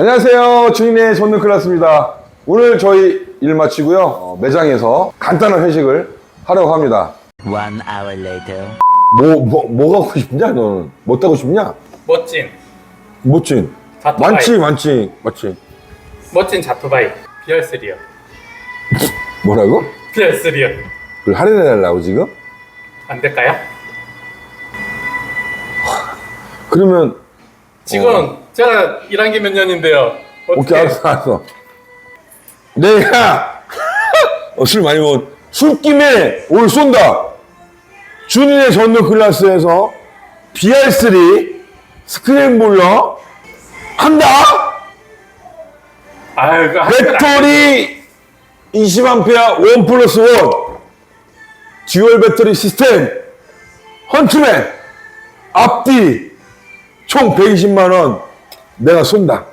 안녕하세요. 주인의 손님 클라스입니다. 오늘 저희 일 마치고요. 어, 매장에서 간단한 회식을 하려고 합니다. One hour later. 뭐, 뭐, 뭐 갖고 싶냐, 너는? 뭐 따고 싶냐? 멋진 멋진. 자토바이. 많지, 많지, 맞지. 멋진 자토바이 BR3요 뭐라고? BR3요 그걸 할인해달라고 지금? 안 될까요? 그러면, 지금 제가 일한 게 몇 년인데요 어떻게 오케이, 알았어, 알았어. 내가, 어, 술 많이 먹었, 술김에 오늘 쏜다. 준이의 전도 클래스에서 BR3 스크램블러 한다? 아유 그 배터리 20A 원 플러스 원 듀얼 배터리 시스템 헌트맨 앞뒤 총 120만원 내가 쏜다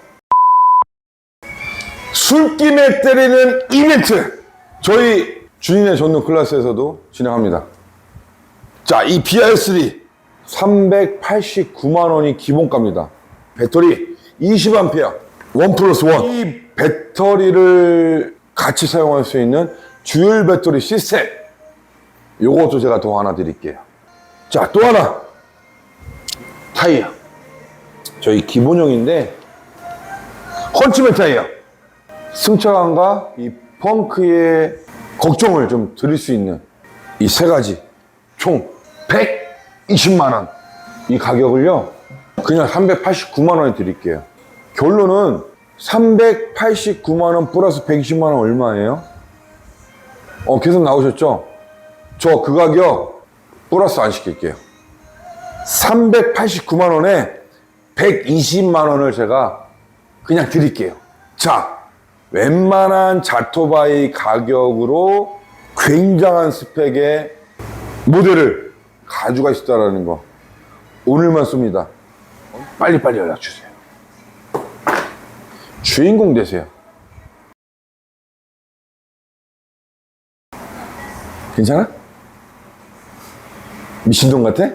술김에 때리는 이벤트 저희 주인의 전동 클래스에서도 진행합니다 자 이 BR3 389만원이 기본가입니다 배터리 20A 원 플러스 원. 이 배터리를 같이 사용할 수 있는 듀얼 배터리 시스템. 요것도 제가 더 하나 드릴게요. 자, 또 하나. 타이어. 저희 기본형인데, 타이어. 승차감과 이 펑크의 걱정을 좀 드릴 수 있는 이 세 가지. 총 120만원. 이 가격을요, 그냥 389만원에 드릴게요. 결론은 389만원 플러스 120만원 얼마예요? 어, 계속 나오셨죠? 저 그 가격 플러스 안 시킬게요. 389만원에 120만 원을 제가 그냥 드릴게요. 자, 웬만한 자토바이 가격으로 굉장한 스펙의 모델을 가지고 있다는 거. 오늘만 씁니다. 빨리빨리 연락 주세요. 주인공 되세요. 괜찮아? 미친놈 같아?